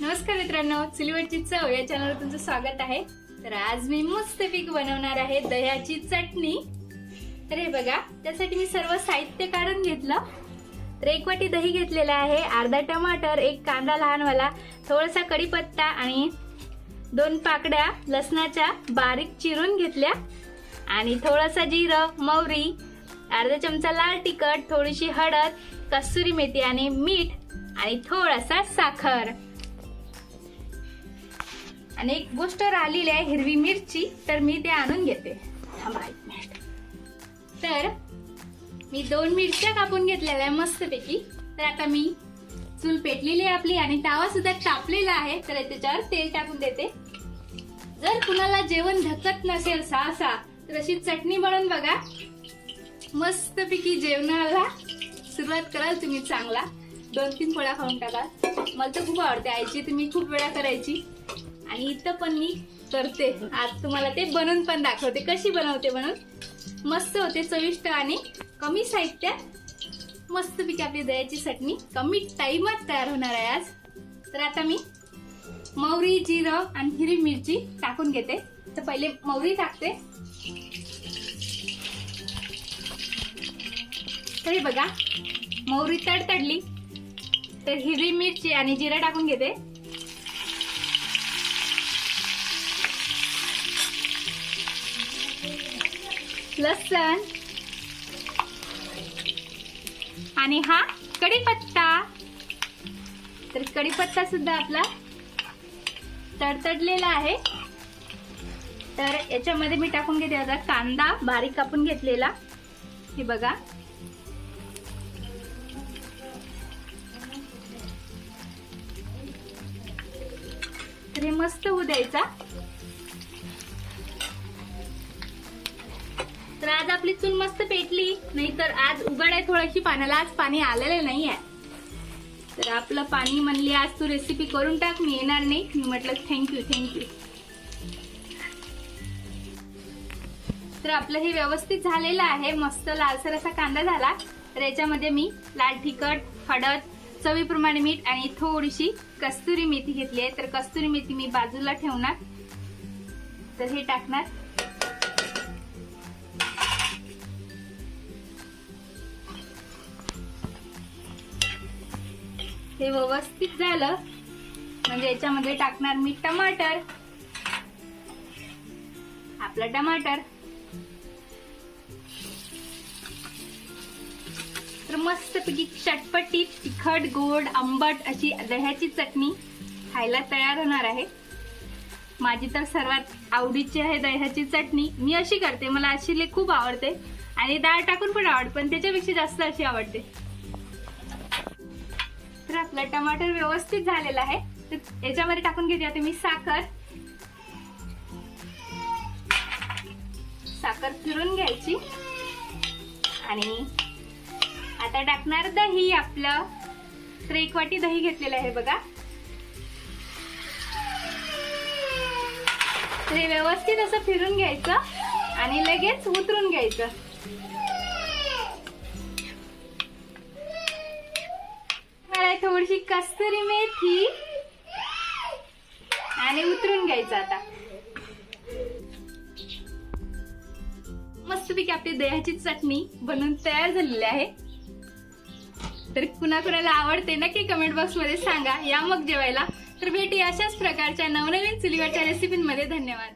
नमस्कार मित्रांनो चुलीवरची चव या चॅनलवर तुमचं स्वागत आहे. तर आज मी मस्त पीक बनवणार आहे दह्याची चटणी. तर हे बघा त्यासाठी मी सर्व साहित्य काढून घेतलं. तर एक वाटी दही घेतलेलं आहे अर्धा टमाटर एक कांदा लहानवाला थोडासा कढीपत्ता आणि दोन पाकड्या लसणाच्या बारीक चिरून घेतल्या. आणि थोडासा जिरं मौरी अर्धा चमचा लाल तिखट थोडीशी हळद कस्तुरी मेथी आणि मीठ आणि थोडासा साखर. आणि एक गोष्ट राहिलेली आहे हिरवी मिरची तर मी ते आणून घेते. थांबा एक मिनिट. तर मी दोन मिरच्या कापून घेतलेल्या आहे मस्तपैकी. तर आता मी चूल पेटलेली आहे आपली आणि तावा सुद्धा तापलेला आहे तर त्याच्यावर तेल टाकून देते. जर कुणाला जेवण धकत नसेल सहसा तर अशी चटणी बनवून बघा. मस्तपैकी जेवणाला सुरुवात कराल तुम्ही चांगला. दोन तीन पोळ्या खाऊन टाका मला तर खूप आवडते आईची तुम्ही खूप वेळा करायची. आणि इथं पण मी करते. आज तुम्हाला ते बनवून पण दाखवते. कशी बनवते म्हणून? मस्त होते चविष्ट आणि कमी साहित्यात मस्तपैकी आपली दह्याची चटणी. कमी टाईमात तयार होणार आहे आज. तर आता मी मौरी जिरं आणि हिरवी मिरची टाकून घेते. तर पहिले मौरी टाकते. तर बघा मौरी तडतडली. तर हिरवी मिरची आणि जिरं टाकून घेते. लसण. आणि हा कढीपत्ता. तर कढीपत्ता सुद्धा आपला तडतडलेला आहे. तर याच्यामध्ये मी टाकून घेते आता कांदा बारीक कापून घेतलेला. हे बघा. तर हे मस्त होऊ द्यायचा. तर आज आपली चूल मस्त पेटली. नाही तर आज उघड आहे थोडीशी पाण्याला. आज पाणी आलेलं नाही आहे तर आपलं पाणी म्हणली आज तू रेसिपी करून टाक मी येणार नाही. मी म्हटलं थँक्यू थँक्यू तर आपलं हे व्यवस्थित झालेलं आहे. मस्त लालसर असा कांदा झाला. तर याच्यामध्ये मी लाल तिखट हळद चवीप्रमाणे मीठ आणि थोडीशी कस्तुरी मेथी घेतली आहे. तर कस्तुरी मेथी मी बाजूला ठेवणार. तर हे टाकणार. हे व्यवस्थित झालं. म्हणजे याच्यामध्ये टाकणार मी टमाटर. आपलं टमाटर. तर मस्तपैकी चटपटीत तिखट गोड आंबट अशी दह्याची चटणी खायला तयार होणार आहे. माझी तर सर्वात आवडीची आहे दह्याची चटणी. मी अशी करते मला अशी लई खूप आवडते. आणि डाळ टाकून पण आवडते पण त्याच्यापेक्षा जास्त अशी आवडते. तर आपला टमाटर व्यवस्थित झालेला आहे. तर याच्यामध्ये टाकून घेते आता मी साखर. साखर फिरून घ्यायची. आणि आता टाकणार दही आपलं. तर एक वाटी दही घेतलेलं आहे बघा. तर हे व्यवस्थित असं फिरून घ्यायचं आणि लगेच उतरून घ्यायचं. थोडीशी कस्तुरी मेथी. आणि उतरून घ्यायचं आता. मस्तपैकी आपली दह्याची चटणी बनवून तयार झालेली आहे. तर कुणाकुणाला आवडते नक्की कमेंट बॉक्समध्ये सांगा. या मग जेवायला. तर भेटी अशाच प्रकारच्या नवनवीन चुलीवरच्या रेसिपींमध्ये धन्यवाद.